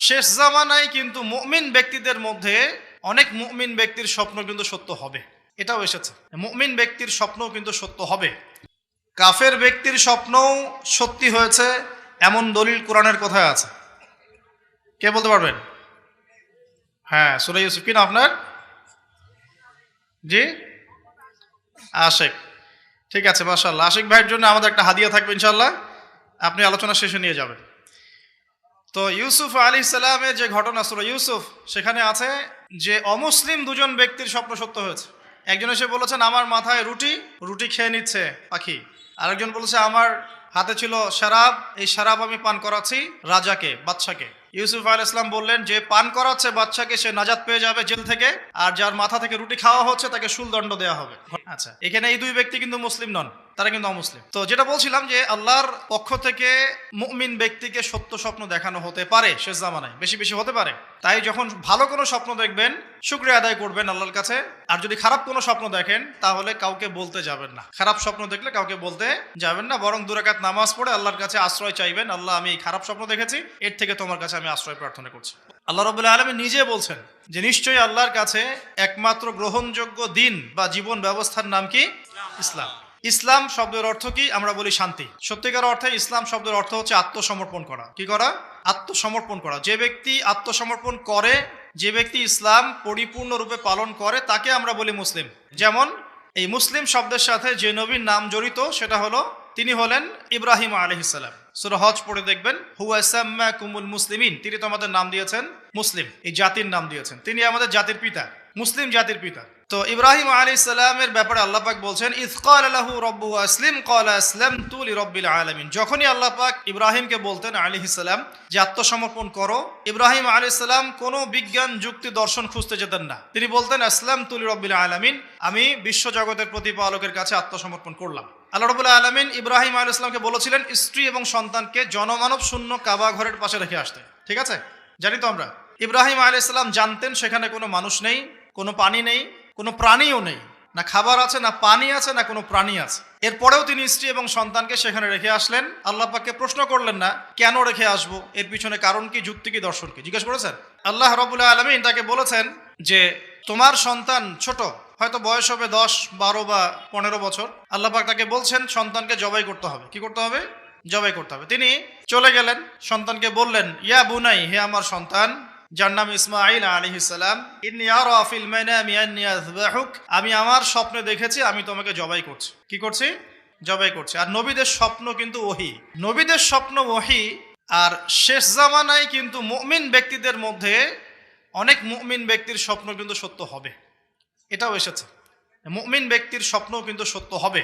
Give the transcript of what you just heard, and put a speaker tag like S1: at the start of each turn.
S1: শেষ জামানায় কিন্তু মুমিন ব্যক্তিদের মধ্যে অনেক মুমিন ব্যক্তির স্বপ্ন কিন্তু সত্য হবে। এটাও এসেছে। মুমিন ব্যক্তির স্বপ্নও কিন্তু সত্য হবে। কাফের ব্যক্তির স্বপ্নও সত্যি হয়েছে, এমন দলিল কোরআনের কথায় আছে। কে বলতে পারবেন? হ্যাঁ সুরাই ইউসুফ কি না আপনার? জি? আশেক। ঠিক আছে মাশাল্লাহ আশিক ভাইয়ের জন্য আমাদের একটা হাদিয়া থাকবে ইনশাল্লাহ আপনি আলোচনা শেষে নিয়ে যাবেন। তো ইউসুফ আলী সালামের যে ঘটনা ছিল ইউসুফ, সেখানে আছে যে অমুসলিম দুজন ব্যক্তির স্বপ্ন সত্য হয়েছে। একজন এসে বলেছেন, আমার মাথায় রুটি রুটি খেয়ে নিচ্ছে পাখি। আরেকজন বলেছে, আমার হাতে ছিল শারাব, এই শারাব আমি পান করাচ্ছি রাজাকে, বাদশাকে। ইউসুফ আল ইসলাম বললেন, যে পান করাচ্ছে বাচ্চাকে, সে নাজাত পেয়ে যাবে জেল থেকে, আর যার মাথা থেকে রুটি খাওয়া হচ্ছে, তাকে শুলদণ্ড দেওয়া হবে। আচ্ছা এখানে এই দুই ব্যক্তি কিন্তু মুসলিম নন, তারা কিন্তু অমুসলিম। তো যেটা বলছিলাম যে আল্লাহর পক্ষ থেকে মুমিন ব্যক্তিকে সত্য স্বপ্ন দেখানো হতে পারে, শেষ জামানায়, বেশি বেশি হতে পারে। তাই যখন ভালো কোনো স্বপ্ন দেখবেন, শুক্রিয়া আদায় করবেন আল্লাহর কাছে, আর যদি খারাপ কোনো স্বপ্ন দেখেন, তাহলে কাউকে বলতে যাবেন না। খারাপ স্বপ্ন দেখলে কাউকে বলতে যাবেন না, বরং দুরাকাত নামাজ পড়ে আল্লাহর কাছে আশ্রয় চাইবেন, আল্লাহ, আমি এই খারাপ স্বপ্ন দেখেছি, এর থেকে তোমার কাছে আমি আশ্রয় প্রার্থনা করছি। আল্লাহ রবুল্লাহ আলমী নিজে বলছেন যে, নিশ্চয়ই আল্লাহর কাছে একমাত্র গ্রহণযোগ্য দিন বা জীবন ব্যবস্থার নাম কি? ইসলাম। ইসলাম শব্দের অর্থ কি? আমরা বলি শান্তি। সত্যিকার অর্থে ইসলাম শব্দের অর্থ হচ্ছে আত্মসমর্পণ করা। কি করা? আত্মসমর্পণ করা। যে ব্যক্তি আত্মসমর্পণ করে, যে ব্যক্তি ইসলাম পরিপূর্ণরূপে পালন করে, তাকে আমরা বলি মুসলিম। যেমন এই মুসলিম শব্দের সাথে যে নবীর নাম জড়িত, সেটা হলো তিনি হলেন ইব্রাহিম আলহিসাল্লাম সুরা হজ পড়ে দেখবেন হুয়াসাম্মা কুমুল মুসলিমিন। তিনি তো আমাদের নাম দিয়েছেন মুসলিম, এই জাতির নাম দিয়েছেন। তিনি আমাদের জাতির পিতা, মুসলিম জাতির পিতা। তো ইব্রাহিম আলী সাল্লামের ব্যাপারে আল্লাহ পাক বলছেন ইসকাল আলাহু রব্বু আসলিম কল আসলাম আলমিন। যখনই আল্লাহ পাক ইব্রাহিমকে বলতেন আলী সাল্লাম যে আত্মসমর্পণ করো। ইব্রাহিম আলী সাল্লাম কোনো বিজ্ঞান, যুক্তি, দর্শন খুঁজতে যেতেন না। তিনি বলতেন আসলাম তুলি রব্বিল আলমিন, আমি বিশ্ব জগতের প্রতিপালকের কাছে আত্মসমর্পণ করলাম। আল্লাহ রবুল্লাহ আলমিন ইব্রাহিম আলী ইসলামকে বলেছিলেন, স্ত্রী এবং সন্তানকে জনমানব শূন্য কাবা ঘরের পাশে রেখে আসতে। ঠিক আছে? জানি তো আমরা। ইব্রাহিম আলী ইসলাম জানতেন সেখানে কোনো মানুষ নেই, কোনো পানি নেই, কোনো প্রাণীও নেই। না খাবার আছে, না পানি আছে, না কোনো প্রাণী আছে। এরপরেও তিনি স্ত্রী এবং সন্তানকে সেখানে রেখে আসলেন। আল্লাহ পাককে প্রশ্ন করলেন না, কেন রেখে আসব? এর পিছনে কারণ কি, যুক্তি কি, দর্শন কি? জিজ্ঞেস করেছেন? আল্লাহ রবুল্লাহ আলমিন তাকে বলেছেন যে, তোমার সন্তান ছোট হয়তো বয়স হবে দশ, বারো বা পনেরো বছর। আল্লাহ পাক তাকে বলছেন, সন্তানকে জবাই করতে হবে। কি করতে হবে? জবাই করতে হবে। তিনি চলে গেলেন, সন্তানকে বললেন, ইয়া বুনাই, হে আমার সন্তান, যার নাম ইসমাইল আলী ইসালাম আমি আমার স্বপ্নে দেখেছি, আমি তোমাকে জবাই করছি। কি করছি? জবাই করছি। আর নবীদের স্বপ্ন কিন্তু ওহি। নবীদের স্বপ্ন ওহি, আর শেষ জামানায় কিন্তু মুমিন ব্যক্তিদের মধ্যে অনেক মুমিন ব্যক্তির স্বপ্ন কিন্তু সত্য হবে। এটাও এসেছে। মুমিন ব্যক্তির স্বপ্নও কিন্তু সত্য হবে।